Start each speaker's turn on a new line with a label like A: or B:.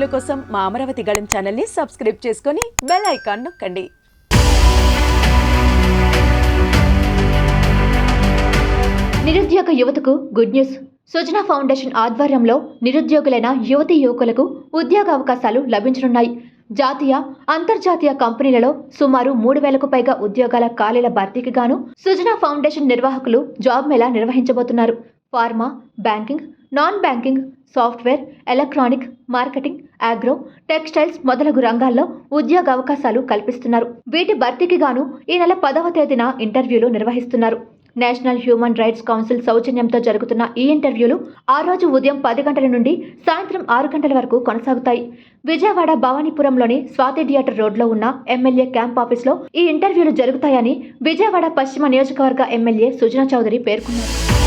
A: వీడియోల కోసం మా అమరావతి గళం ఛానల్ని సబ్స్క్రైబ్ చేసుకొని బెల్ ఐకాన్ నొక్కండి.
B: నిరుద్యోగ యువతకు గుడ్ న్యూస్. సుజన ఫౌండేషన్ ఆధ్వర్యంలో నిరుద్యోగులైన యువతి యువకులకు ఉద్యోగ అవకాశాలు లభించనున్నాయి. జాతీయ అంతర్జాతీయ కంపెనీలలో సుమారు మూడు వేలకు పైగా ఉద్యోగాల ఖాళీల భర్తీకి గాను సుజన ఫౌండేషన్ నిర్వాహకులు job Mela నిర్వహించబోతున్నారు. Pharma banking non banking software electronic marketing agro textiles మొదలగు రంగాల్లో ఉద్యోగ అవకాశాలు కల్పిస్తున్నారు. వీటి భర్తీకి గాను ఈ నెల పదవ తేదీన ఇంటర్వ్యూలు నిర్వహిస్తున్నారు. నేషనల్ హ్యూమన్ రైట్స్ కౌన్సిల్ సౌజన్యంతో జరుగుతున్న ఈ ఇంటర్వ్యూలు ఆ రోజు ఉదయం పది గంటల నుండి సాయంత్రం ఆరు గంటల వరకు కొనసాగుతాయి. విజయవాడ భవానీపురంలోని స్వాతి థియేటర్ రోడ్లో ఉన్న ఎమ్మెల్యే క్యాంప్ ఆఫీస్లో ఈ ఇంటర్వ్యూలు జరుగుతాయని విజయవాడ పశ్చిమ నియోజకవర్గ ఎమ్మెల్యే సుజనా చౌదరి పేర్కొన్నారు.